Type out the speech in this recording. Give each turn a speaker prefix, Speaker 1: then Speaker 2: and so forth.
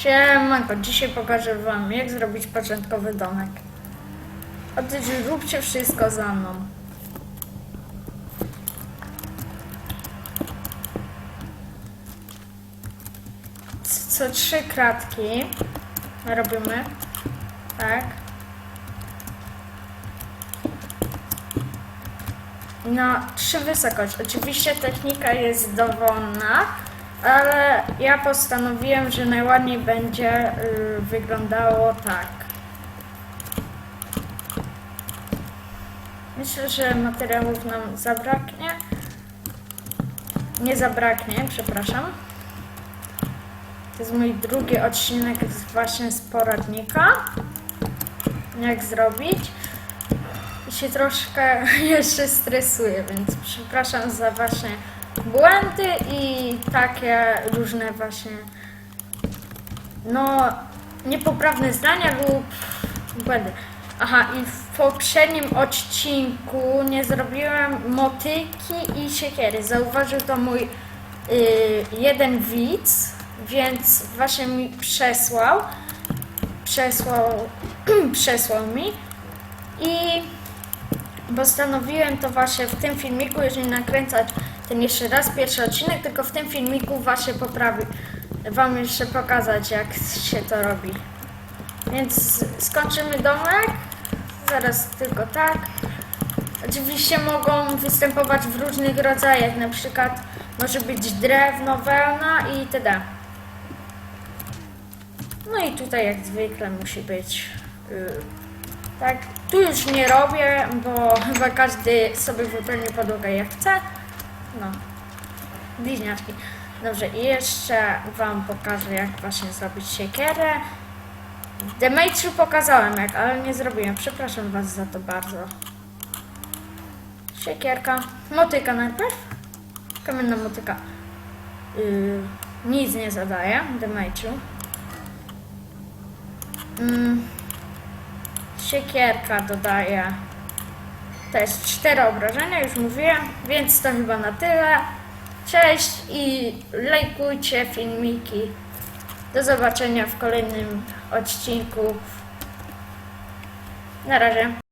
Speaker 1: Siemanko, dzisiaj pokażę wam jak zrobić początkowy domek. Otóż róbcie wszystko za mną. Co trzy kratki robimy. Tak. Na trzy wysokość. Oczywiście technika jest dowolna, ale ja postanowiłem, że najładniej będzie y, wyglądało tak. Myślę, że materiałów nam zabraknie. Nie zabraknie, przepraszam. To jest mój drugi odcinek właśnie z poradnika. Jak zrobić. Się troszkę jeszcze stresuję, więc przepraszam za właśnie błędy i takie różne właśnie no niepoprawne zdania lub błędy. Aha, i w poprzednim odcinku nie zrobiłem motyki i siekiery. Zauważył to mój y, jeden widz, więc właśnie mi przesłał. Przesłał, przesłał mi i postanowiłem to właśnie w tym filmiku, jeżeli nakręcać ten jeszcze raz pierwszy odcinek, tylko w tym filmiku właśnie poprawi, wam jeszcze pokazać jak się to robi. Więc skończymy domek, zaraz tylko tak. Oczywiście mogą występować w różnych rodzajach, na przykład może być drewno, wełna i itd. No i tutaj jak zwykle musi być yy, tak, tu już nie robię, bo chyba każdy sobie wypełni podłogę jak chce. No, bliźniaczki. Dobrze, i jeszcze Wam pokażę, jak właśnie zrobić siekierę. W Dematrzu pokazałem jak, ale nie zrobiłem. Przepraszam Was za to bardzo. Siekierka. Motyka najpierw. Kamienna motyka. Yy, nic nie zadaje w Dematrzu. Mm. Siekierka dodaje też cztery obrażenia, już mówiłem, więc to chyba na tyle. Cześć i lajkujcie filmiki. Do zobaczenia w kolejnym odcinku. Na razie.